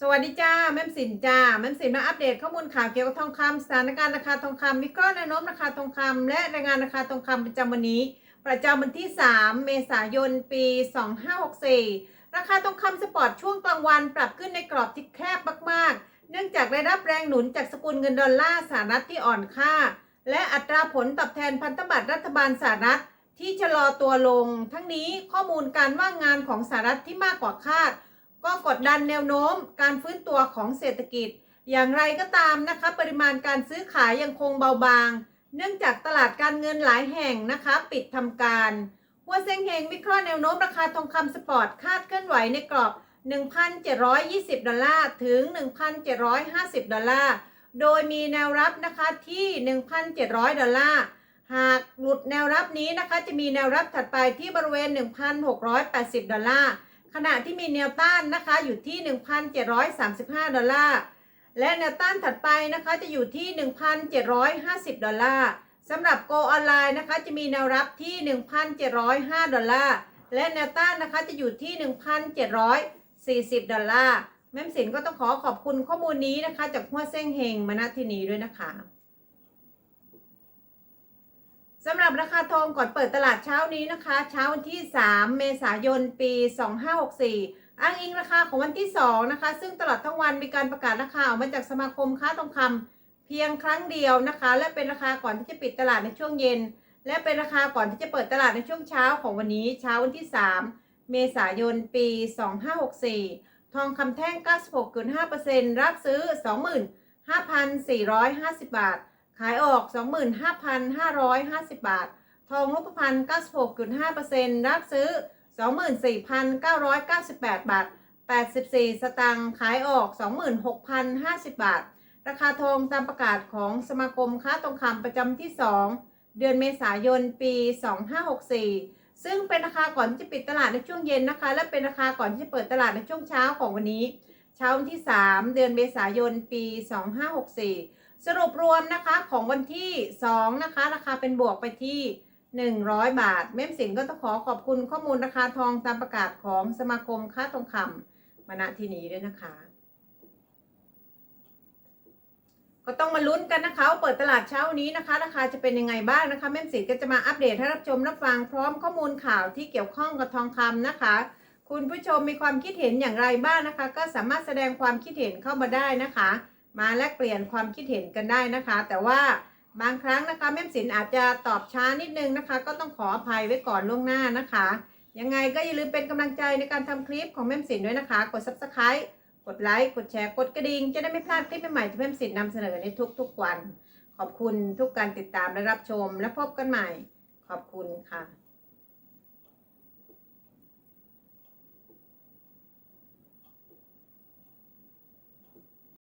สวัสดีจ้าแม่มสินจ้าแม่มสินมาอัปเดตข้อมูลข่าวเกี่ยวกับทองคำสถานการณ์ราคาทองคำวิเคราะห์แนวโน้มราคาทองคำและรายงานราคาทองคำประจำวันนี้ ประจำวันที่ 3 เมษายน ปี 2564 ราคาทองคำสปอร์ตช่วงกลางวันปรับขึ้นในกรอบที่แคบมากๆ เนื่องจากได้รับแรงหนุนจากสกุลเงินดอลลาร์สหรัฐที่อ่อนค่า และอัตราผลตอบแทนพันธบัตรรัฐบาลสหรัฐที่ชะลอตัวลง ทั้งนี้ข้อมูลการว่างงานของสหรัฐที่มากกว่าคาด ก็กดดันแนวโน้มการฟื้นตัวของเศรษฐกิจ อย่างไรก็ตามนะคะ ปริมาณการซื้อขายยังคงเบาบาง เนื่องจากตลาดการเงินหลายแห่งนะคะ ปิดทำการหัวเซ็งเฮงวิเคราะห์แนวโน้มราคาทองคำสปอร์ตคาดเคลื่อนไหวในกรอบ 1,720 ดอลลาร์ถึง 1,750 ดอลลาร์ โดยมีแนวรับนะคะที่ 1,700 ดอลลาร์ หากหลุดแนวรับนี้นะคะจะมีแนวรับถัดไปที่บริเวณ 1,680 ดอลลาร์ ขณะที่มีแนวต้านนะคะอยู่ที่ 1,735 ดอลลาร์ และแนวต้านถัดไปนะคะจะอยู่ที่ 1,750 ดอลลาร์สำหรับ Go ออนไลน์นะคะจะมีแนวรับที่ 1,705 ดอลลาร์ และแนวต้านนะคะจะอยู่ที่ 1,740 ดอลลาร์แม่มสินก็ต้องขอขอบคุณข้อมูลนี้นะคะ จากหัวเส้งเฮงมาณที่นี้ด้วยนะคะ สำหรับราคาทองก่อนเปิดตลาดเช้านี้นะคะ เช้าวันที่ 3 เมษายน ปี 2564 อ้างอิงราคาของวันที่ 2 นะคะ ซึ่งตลอดทั้งวันมีการประกาศราคาออกมาจากสมาคมค้าทองคำเพียงครั้งเดียวนะคะ และเป็นราคาก่อนที่จะปิดตลาดในช่วงเย็น และเป็นราคาก่อนที่จะเปิดตลาดในช่วงเช้าของวันนี้เช้าวันที่ 3 เมษายน ปี 2564 ทองคำแท่ง 96.5%รับซื้อ 25,450 บาท ขายออก 25,550 บาท ทองรูปพรรณ96.5%รับซื้อ 24,998 บาท 84 สตางค์ขายออก 26,050 บาท ราคาทองตามประกาศของสมาคมค้าทองคำประจำที่ 2 เดือนเมษายนปี 2564 ซึ่งเป็นราคาก่อนที่จะปิดตลาดในช่วงเย็นนะคะ และเป็นราคาก่อนที่จะเปิดตลาดในช่วงเช้าของวันนี้ เช้าวันที่ 3 เดือนเมษายนปี 2564 สรุปรวมนะคะของวันที่ 2 นะคะ ราคาเป็นบวกไปที่ 100 บาท เม่มสินก็ต้องขอขอบคุณข้อมูลราคาทองตามประกาศของสมาคมค้าทองคำมาณที่นี้ด้วยนะคะ ก็ต้องมาลุ้นกันนะคะเปิดตลาดเช้านี้นะคะ ราคาจะเป็นยังไงบ้างนะคะแม่มสินก็จะมาอัปเดตให้รับชมรับฟังพร้อมข้อมูลข่าวที่เกี่ยวข้องกับทองคำนะคะคุณผู้ชมมีความคิดเห็นอย่างไรบ้างนะคะ ก็สามารถแสดงความคิดเห็นเข้ามาได้นะคะ มาแลกเปลี่ยนความคิดเห็นกันได้นะคะ แต่ว่าบางครั้งนะคะแม่สินอาจจะตอบช้านิดนึงนะคะ ก็ต้องขออภัยไว้ก่อนล่วงหน้านะคะ ยังไงก็อย่าลืมเป็นกำลังใจในการทำคลิปของแม่สินด้วยนะคะ กด subscribe กดไลค์กดแชร์กดกระดิ่งจะได้ไม่พลาดคลิปใหม่ๆที่แม่สินนำเสนอในทุกๆวัน ขอบคุณทุกการติดตามและรับชม และพบกันใหม่ ขอบคุณค่ะ